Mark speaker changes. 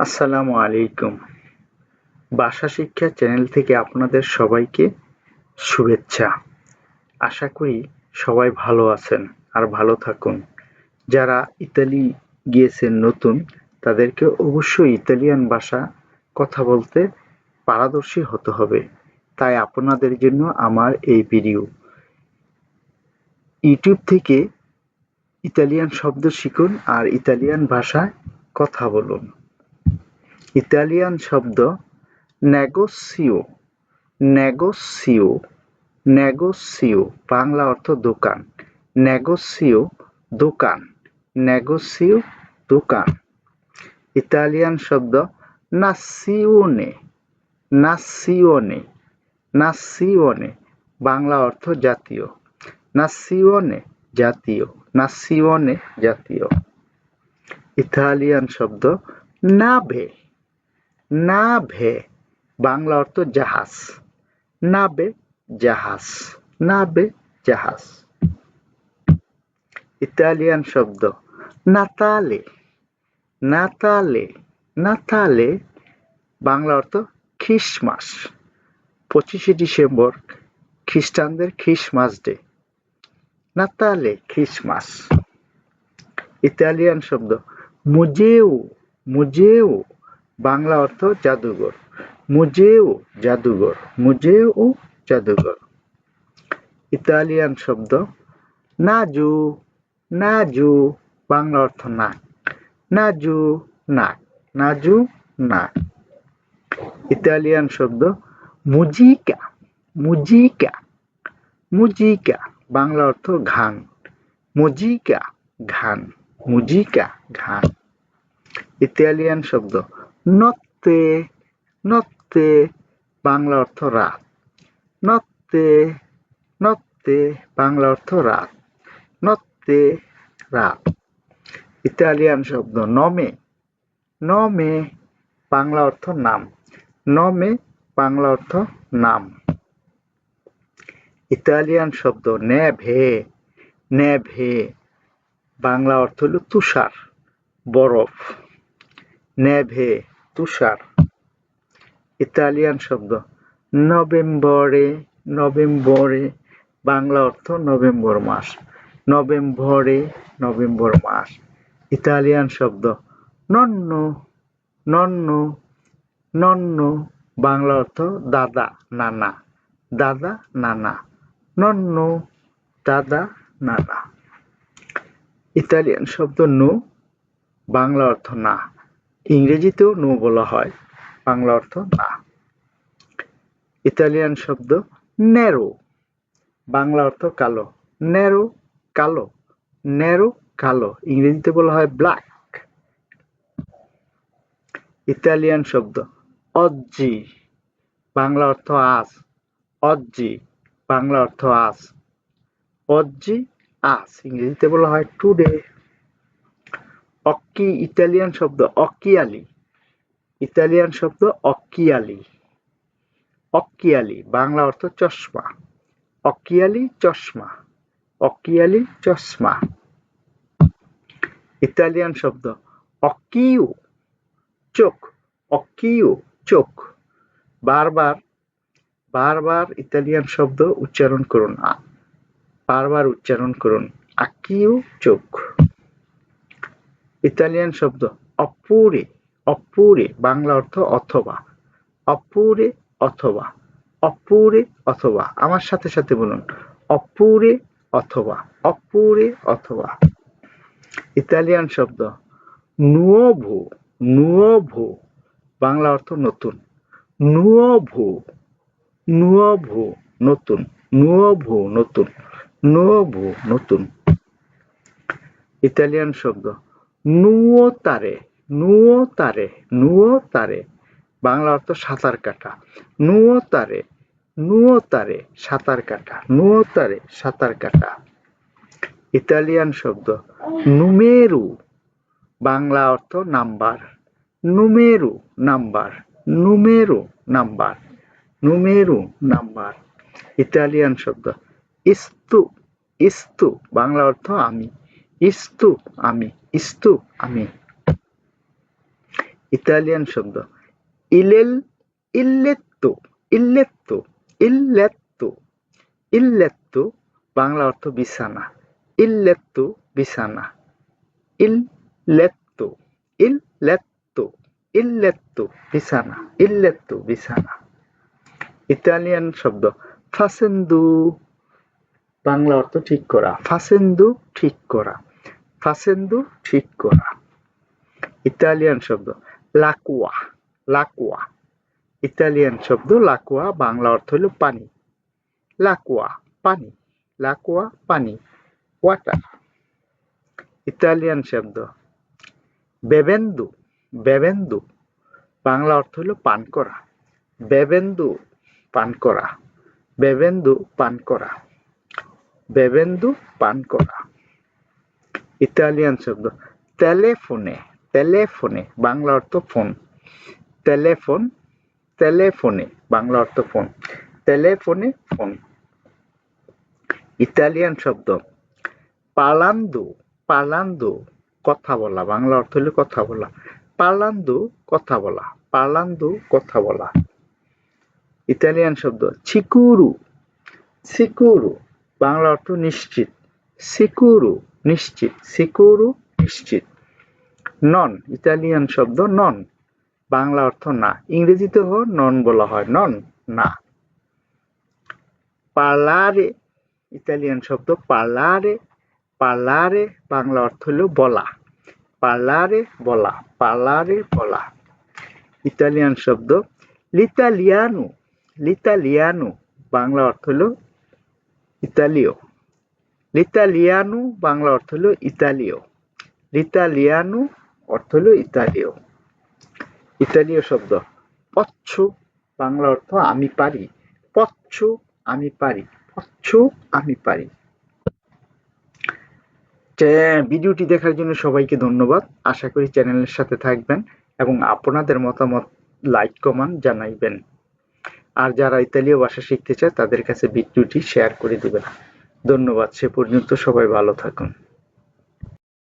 Speaker 1: আসসালামু আলাইকুম। ভাষা শিক্ষা চ্যানেল থেকে আপনাদের সবাইকে শুভেচ্ছা। আশা করি সবাই ভালো আছেন আর ভালো থাকুন। যারা ইতালি গিয়েছেন নতুন, তাদেরকে অবশ্যই ইতালিয়ান ভাষা কথা বলতে পারদর্শী হতে হবে। তাই আপনাদের জন্য আমার এই ভিডিও। ইউটিউব থেকে ইতালিয়ান শব্দ শিখুন আর ইতালিয়ান ভাষায় কথা বলুন। ইতালিয়ান শব্দ নেগোসিও নেগোসিও নেগোসিও, বাংলা অর্থ দোকান, নেগোসিও দোকান নেগোসিও দোকান। ইতালিয়ান শব্দ নাসিওনে নাসিওনে নাসিওনে, বাংলা অর্থ জাতীয়। নাসিওনে জাতীয় নাসিওনে জাতীয়। ইতালিয়ান শব্দ নাভে। নাভে বাংলা অর্থ জাহাজ। নাবে জাহাজ। নাবে জাহাজ। ইতালিয়ান শব্দ, নাতালে। নাতালে নাতালে, বাংলা অর্থ খ্রিসমাস। পঁচিশে ডিসেম্বর, খ্রিস্টানদের খ্রিসমাস ডে। নাতালে, খ্রিসমাস। ইতালিয়ান শব্দ, মুজেও মুজেও। বাংলা অর্থ জাদুঘর। মুজেও জাদুঘর মুজেও জাদুঘর। ইতালিয়ান শব্দ, নাজু নাজু, বাংলা অর্থ নাক নাজু নাক নাজু নাক ইতালিয়ান শব্দ, মুজিকা মুজিকা মুজিকা, বাংলা অর্থ ঘান। মুজিকা ঘান মুজিকা, ঘান। ইতালিয়ান শব্দ নত্তে নত্তে বাংলা অর্থ রাত। নত্তে নত্তে বাংলা অর্থ রাত। নত্তে রাত। ইতালিয়ান শব্দ নমে। নমে বাংলা অর্থ নাম। নমে বাংলা অর্থ নাম। ইতালিয়ান শব্দ নেভে। নেভে বাংলা অর্থ হলো তুষার, বরফ। নেভে তুষার, ইতালিয়ান শব্দ। নভেম্বরে নভেম্বরে, বাংলা অর্থ নভেম্বর মাস। নভেম্বরে, নভেম্বর মাস, ইতালিয়ান শব্দ। নন্ন নন্ন নন্ন, বাংলা অর্থ দাদা, নানা। দাদা, নানা। নন্ন, দাদা, নানা। ইতালিয়ান শব্দ নো, বাংলা অর্থ না। ইংরেজিতেও নো বলা হয়, বাংলা অর্থ না। ইতালিয়ান শব্দ নেরো, বাংলা অর্থ কালো। নেরো কালো। নেরো, কালো। ইংরেজিতে বলা হয় ব্ল্যাক ইতালিয়ান শব্দ অজ্জি, বাংলা অর্থ আজ। অজ্জি, বাংলা অর্থ আজ। অজ্জি, আজ। ইংরেজিতে বলা হয় টুডে অক্কি ইতালিয়ান শব্দ অক্কিয়ালি ইতালিয়ান শব্দ অক্কিয়ালি অক্কিয়ালি বাংলা অর্থ চশমা। অক্কিয়ালি চশমা। অক্কিয়ালি চশমা। ইতালিয়ান শব্দ অক্কিউ চোখ। অক্কিউ চোখ। বারবার বারবার ইতালিয়ান শব্দ উচ্চারণ করুন বারবার উচ্চারণ করুন আকিউ, চোখ। ইতালিয়ান শব্দ অপুরে অপুরে বাংলা অর্থ অথবা অপুরে অথবা অপুরে অথবা। আমার সাথে সাথে বলুন অপুরে অথবা অপুরে অথবা। ইতালিয়ান শব্দ নুয়োভো নুয়োভো বাংলা অর্থ নতুন। নুয়োভো নুয়োভো নতুন। নুয়োভো নতুন। নুয়োভো নতুন। ইতালিয়ান শব্দ নুয়োতারে নুয়োতারে নুয়োতারে বাংলা অর্থ সাঁতার কাটা। নুয়োতারে নুয়োতারে সাঁতার কাটা। নুয়োতারে সাঁতার কাটা। ইতালিয়ান শব্দ, নুমেরু। বাংলা অর্থ নাম্বার। নুমেরু নাম্বার। নুমেরু নাম্বার। নুমেরু, নাম্বার। ইতালিয়ান শব্দ, ইস্তু ইস্তু। বাংলা অর্থ আমি। ইস্তু, আমি। ইস্তু আমি। ইতালিয়ান শব্দ। ইলেল, ইল্লেত্তো ইল্লেত্তো ইল্লেত্তো ইল্লেত্তো, বাংলা অর্থ বিছানা। ইল্লেত্তো বিছানা। ইল্লেত্তো ইল্লেত্তো ইল্লেত্তো, বিছানা। ইল্লেত্তো, বিছানা। ইতালিয়ান শব্দ। ফাসেন্দু, বাংলা অর্থ ঠিক করা। ফাসেন্দু, ঠিক করা। ফাসেন্দু ঠিক করা। ইতালিয়ান শব্দ, লাকুয়া লাকুয়া। ইতালিয়ান শব্দ, লাকুয়া, বাংলা অর্থ হলো পানি। লাকুয়া পানি লাকুয়া, পানি ওয়াটার ইতালিয়ান শব্দ, বেবেন্দু বেবেন্দু। বাংলা অর্থ হলো পান করা। বেবেন্দু, পান করা। বেবেন্দু, পান করা। বেবেন্দু, পান করা। ইতালিয়ান শব্দ। টেলেফোনে টেলেফোনে বাংলা অর্থ ফোন টেলেফোন টেলেফোনে বাংলা অর্থ ফোন টেলেফোনে ফোন ইতালিয়ান শব্দ। পালান্দু পালান্দু, কথা বলা। বাংলা অর্থ হলো কথা বলা। পালান্দু, কথা বলা। পালান্দু, কথা বলা। ইতালিয়ান শব্দ। চিকুরু সিকুরু বাংলা অর্থ নিশ্চিত। সিকুরু নিশ্চিত। সিকুরু নিশ্চিত। নন, ইতালিয়ান শব্দ নন। বাংলা অর্থ না। ইংরেজিতে ইংরেজিতেও নন বলা হয়। নন, না। পার্লারে ইতালিয়ান শব্দ পার্লারে পার্লারে বাংলা অর্থ হলো বলা। পার্লারে বলা। পার্লারে বলা। ইতালিয়ান শব্দ লিতালিয়ানু। লিতালিয়ানু, বাংলা অর্থ হলো ইতালীয়। লিতালিয়ানু বাংলা অর্থ হলো ইতালীয় লিতালিয়ানু অর্থ হলো ইতালীয় ইতালীয় শব্দ পচ্ছু বাংলা অর্থ আমি পারি পচ্ছু আমি পারি পচ্ছু আমি পারি ভিডিওটি দেখার জন্য সবাইকে ধন্যবাদ। আশা করি চ্যানেলের সাথে থাকবেন এবং আপনাদের মতামত লাইক কমান জানাইবেন। আর যারা ইতালীয় ভাষা শিখতে চায়, তাদের কাছে ভিডিওটি শেয়ার করে দিবেন। ধন্যবাদ সে পর্যন্ত সবাই ভালো থাকুন।